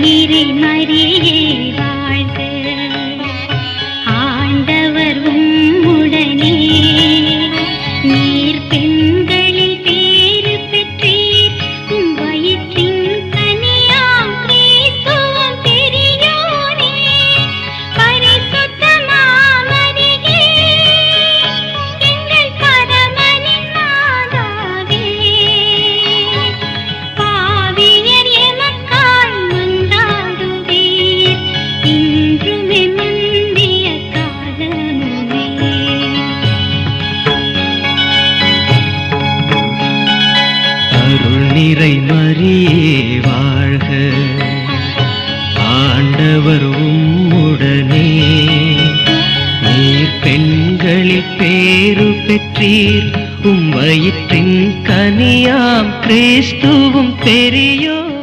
நீரை மறியே நிறை மறியே வாழ்க. ஆண்டவர் உம்முடனே. நீர் பெண்களில் பேரு பெற்றீர். உம் வயிற்றின் கனியாம் கிறிஸ்துவும் பெரியோர்.